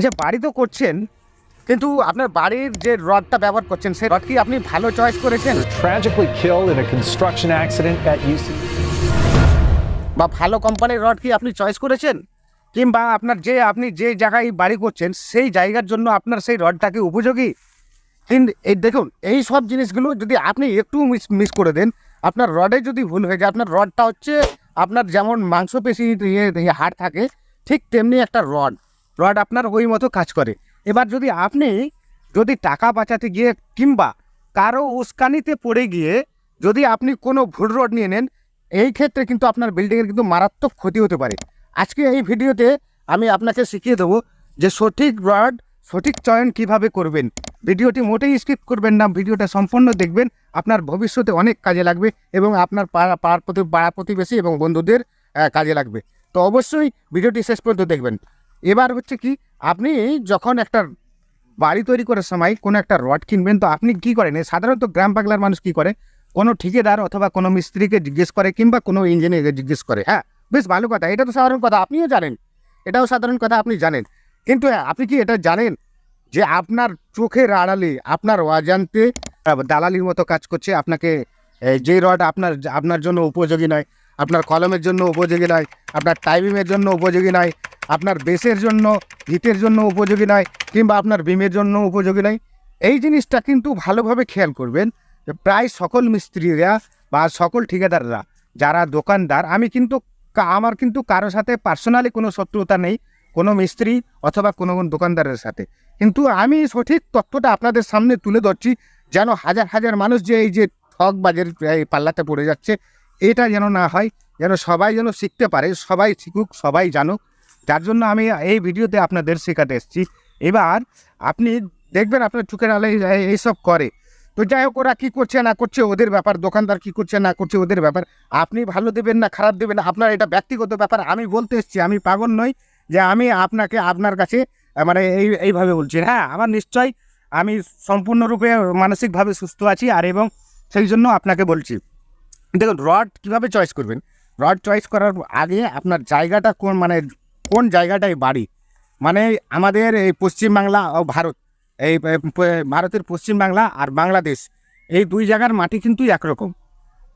আচ্ছা বাড়ি তো করছেন কিন্তু আপনার বাড়ির যে রডটা ব্যবহার করছেন সেই রড কি আপনি ভালো চয়েস করেছেন? Tragically killed in a construction accident at UC. বা ভালো কোম্পানির রড কি আপনি চয়েস করেছেন? কিংবা আপনার যে আপনি যে জায়গায় বাড়ি করছেন সেই জায়গার জন্য আপনার সেই রডটাকে উপযোগী? কিন্তু এই দেখুন এই সব জিনিসগুলো যদি আপনি একটু মিস মিস করে দেন আপনার রডে যদি ভুল হয়ে যায় আপনার রডটা হচ্ছে আপনার যেমন মাংসপেশি হাড় থাকে ঠিক তেমনি একটা রড। রড আপনার ওই মতো কাজ করে। এবার যদি আপনি যদি টাকা বাঁচাতে গিয়ে কিংবা কারও উস্কানিতে পড়ে গিয়ে যদি আপনি কোনো ভুল রড নিয়ে নেন, এই ক্ষেত্রে কিন্তু আপনার বিল্ডিংয়ের কিন্তু মারাত্মক ক্ষতি হতে পারে। আজকে এই ভিডিওতে আমি আপনাকে শিখিয়ে দেবো যে সঠিক রড, সঠিক চয়ন কীভাবে করবেন। ভিডিওটি মোটেই স্কিপ করবেন না, ভিডিওটা সম্পূর্ণ দেখবেন। আপনার ভবিষ্যতে অনেক কাজে লাগবে এবং আপনার পাড়া প্রতি, পাড়া প্রতিবেশী এবং বন্ধুদের কাজে লাগবে। তো অবশ্যই ভিডিওটি শেষ পর্যন্ত দেখবেন। এবার হচ্ছে কি আপনি যখন একটা বাড়ি তৈরি করার সময় কোনো একটা রড কিনবেন তো আপনি কি করেন? সাধারণত গ্রাম বাংলার মানুষ কি করে? কোনো ঠিকাদার অথবা কোনো মিস্ত্রিকে জিজ্ঞেস করে কিংবা কোনো ইঞ্জিনিয়ারকে জিজ্ঞেস করে হ্যাঁ? বেশ ভালো কথা এটা তো সাধারণ কথা আপনিও জানেন। এটাও সাধারণ কথা আপনি জানেন। কিন্তু হ্যাঁ, আপনি কি এটা জানেন যে আপনার চোখের আড়ালে আপনার অজান্তে দালালির মতো কাজ করছে আপনাকে যে রড আপনার আপনার জন্য উপযোগী নয় আপনার কলমের জন্য উপযোগী নয় আপনার টাইমিংয়ের জন্য উপযোগী নয় আপনার বেসের জন্য হিটের জন্য উপযোগী নয়, কিংবা আপনার বিমের জন্য উপযোগী নয়। এই জিনিসটা কিন্তু ভালোভাবে খেয়াল করবেন প্রায় সকল মিস্ত্রিরা বা সকল ঠিকাদাররা, যারা দোকানদার, আমি কিন্তু আমার কিন্তু কারও সাথে পার্সোনালি কোনো শত্রুতা নেই, কোনো মিস্ত্রি অথবা কোনো কোনো দোকানদারের সাথে। কিন্তু আমি সঠিক তথ্যটা আপনাদের সামনে তুলে ধরছি, যেন হাজার হাজার মানুষ যে এই যে ঠক বাজের পাল্লাতে পড়ে যাচ্ছে, এটা যেন না হয়, যেন সবাই যেন শিখতে পারে, সবাই শিখুক, সবাই জানুক। যার জন্য আমি এই ভিডিওতে আপনাদের শেখাতে এসেছি। এবার আপনি দেখবেন আপনার চোখের আলে এইসব করে। তো যাই হোক, ওরা কী করছে না করছে, ওদের ব্যাপার, দোকানদার কী করছে না করছে, ওদের ব্যাপার। আপনি ভালো দেবেন না, খারাপ দেবেন আপনার এটা ব্যক্তিগত ব্যাপার। আমি বলতে এসেছি, আমি পাগল নই যে আমি আপনাকে আপনার কাছে মানে এই এইভাবে বলছি। হ্যাঁ আমার নিশ্চয় আমি সম্পূর্ণরূপে মানসিকভাবে সুস্থ আছি আর এবং সেই জন্য আপনাকে বলছি। দেখুন, রড কীভাবে চয়েস করবেন? রড চয়েস করার আগে আপনার জায়গাটা কোন মানে কোন জায়গাটায় বাড়ি? মানে আমাদের এই পশ্চিমবাংলা ও ভারত, এই ভারতের পশ্চিমবাংলা আর বাংলাদেশ, এই দুই জায়গার মাটি কিন্তু একরকম।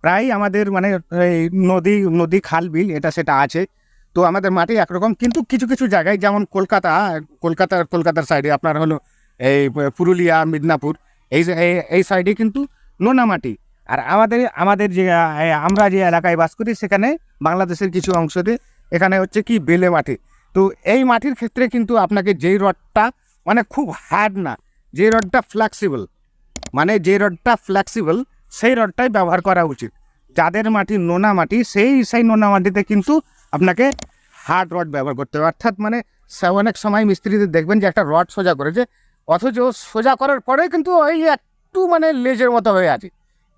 প্রায় আমাদের মানে এই নদী নদী খাল, বিল, এটা সেটা আছে। তো আমাদের মাটি একরকম, কিন্তু কিছু কিছু জায়গায় যেমন কলকাতা, কলকাতার কলকাতার সাইডে আপনার হলো এই, পুরুলিয়া, মিদনাপুর, এই- এই সাইডে কিন্তু নোনা মাটি। আর আমাদের আমাদের যে আমরা যে এলাকায় বাস করি, সেখানে বাংলাদেশের কিছু অংশতে এখানে হচ্ছে কি বেলে মাটি। তো এই মাটির ক্ষেত্রে কিন্তু আপনাকে যেই রডটা মানে খুব হার্ড না যে রডটা ফ্লেক্সিবল মানে যে রডটা ফ্লেক্সিবল সেই রডটাই ব্যবহার করা উচিত। যাদের মাটি নোনা মাটি, সেই সেই নোনা মাটিতে কিন্তু আপনাকে হার্ড রড ব্যবহার করতে হবে। অর্থাৎ মানে অনেক সময় মিস্ত্রিদের দেখবেন যে একটা রড সোজা করেছে, অথচ সোজা করার পরে কিন্তু ওই একটু মানে লেজের মতো হয়ে আছে।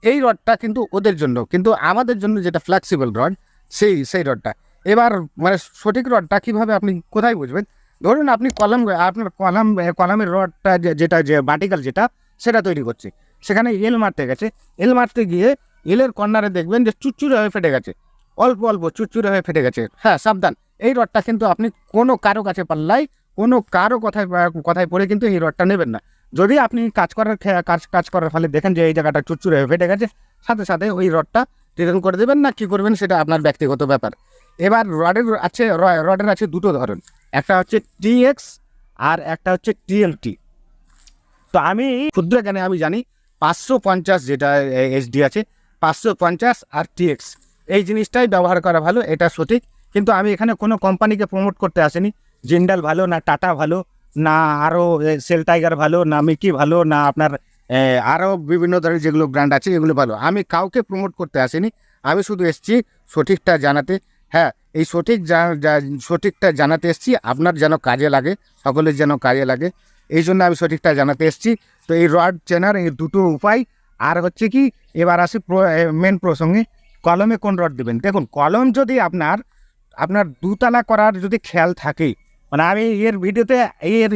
এই রডটা কিন্তু ওদের জন্য, কিন্তু আমাদের জন্য যেটা ফ্লেক্সিবল রড সেই সেই রডটা। এবার মানে সঠিক রডটা কীভাবে আপনি কোথায় বুঝবেন? ধরুন আপনি কলম, আপনার কলম কলমের রডটা যেটা যে ভার্টিক্যাল যেটা, সেটা তৈরি করছে। সেখানে এল মারতে গেছে। এল মারতে গিয়ে এলের কর্নারে দেখবেন যে চুচুরে হয়ে ফেটে গেছে। অল্প অল্প চুচুরে হয়ে ফেটে গেছে। হ্যাঁ সাবধান। এই রডটা কিন্তু আপনি কোনো কারও কাছে পাল্লাই কোনো কারও কথায় কথায় পড়ে কিন্তু এই রডটা নেবেন না। যদি আপনি কাজ করার কাজ কাজ করার ফলে দেখেন যে এই জায়গাটা চুচুরে হয়ে ফেটে গেছে, সাথে সাথে ওই রডটা রিটার্ন করে দেবেন না কী করবেন সেটা আপনার ব্যক্তিগত ব্যাপার। এবার রডের আছে রডের আছে দুটো ধরন। একটা হচ্ছে টিএক্স আর একটা হচ্ছে টিএলটি তো আমি ক্ষুদ্র জ্ঞানে আমি জানি পাঁচশো পঞ্চাশ যেটা এইচডি আছে, পাঁচশো পঞ্চাশ আর টিএক্স এই জিনিসটাই ব্যবহার করা ভালো, এটা সঠিক। কিন্তু আমি এখানে কোনো কোম্পানিকে প্রমোট করতে আসিনি। জিন্দাল ভালো না টাটা ভালো, না আরও সেল টাইগার ভালো, না মিকি ভালো, না আপনার আরও বিভিন্ন ধরনের যেগুলো ব্র্যান্ড আছে, এগুলো ভালো। আমি কাউকে প্রমোট করতে আসিনি। আমি শুধু এসেছি সঠিকটা জানাতে। হ্যাঁ এই সঠিক সঠিকটা জানাতে এসেছি। আপনার যেন কাজে লাগে, সকলের যেন কাজে লাগে, এই জন্য আমি সঠিকটা জানাতে এসেছি। তো এই রড চেনার এই দুটো উপায়। আর হচ্ছে কি, এবার আসি মেন প্রসঙ্গে। কলমে কোন রড দেবেন? দেখুন, কলম যদি আপনার আপনার দুতলা করার যদি খেয়াল থাকে মানে আমি এর ভিডিওতে, এর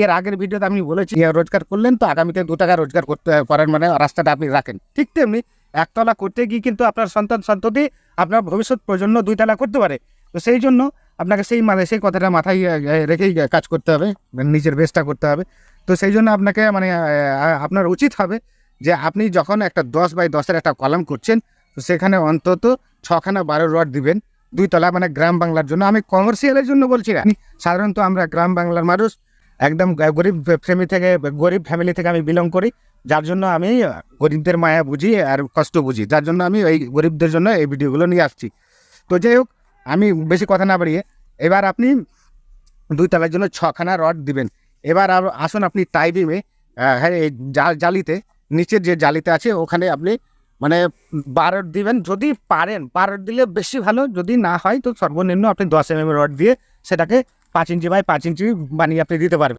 এর আগের ভিডিওতে আমি বলেছি রোজগার করলেন তো আগামীতে দু টাকা রোজগার করতে করার মানে রাস্তাটা আপনি রাখেন। ঠিক তেমনি একতলা করতে গিয়ে কিন্তু আপনার সন্তান সন্ততি আপনার ভবিষ্যৎ প্রজন্ম দুই তলা করতে পারে। তো সেই জন্য আপনাকে সেই মানে সেই কথাটা মাথায় রেখেই কাজ করতে হবে, নিজের বেস্টটা করতে হবে। তো সেই জন্য আপনাকে মানে আপনার উচিত হবে যে আপনি যখন একটা দশ বাই দশের একটা কলাম করছেন, তো সেখানে অন্তত ছখানা বারো রড দিবেন। দুই তলা মানে গ্রাম বাংলার জন্য। আমি কমার্শিয়ালের জন্য বলছি না। সাধারণত আমরা গ্রাম বাংলার মানুষ, একদম গরিব ফ্যামিলি থেকে, গরিব ফ্যামিলি থেকে আমি বিলং করি। যার জন্য আমি গরিবদের মায়া বুঝি আর কষ্ট বুঝি। যার জন্য আমি এই গরিবদের জন্য এই ভিডিওগুলো নিয়ে আসছি। তো যাই হোক, আমি বেশি কথা না বাড়িয়ে, এবার আপনি দুই তলার জন্য ছখানা রড দিবেন। এবার আসুন আপনি টাই বিমে হ্যাঁ জালিতে, নিচের যে জালিতে আছে, ওখানে আপনি মানে বারো দিবেন, যদি পারেন বারো দিলে বেশি ভালো, যদি না হয় তো সর্বনিম্ন আপনি দশ এম এম রড দিয়ে সেটাকে পাঁচ ইঞ্চি বাই পাঁচ ইঞ্চি বানিয়ে আপনি দিতে পারবেন।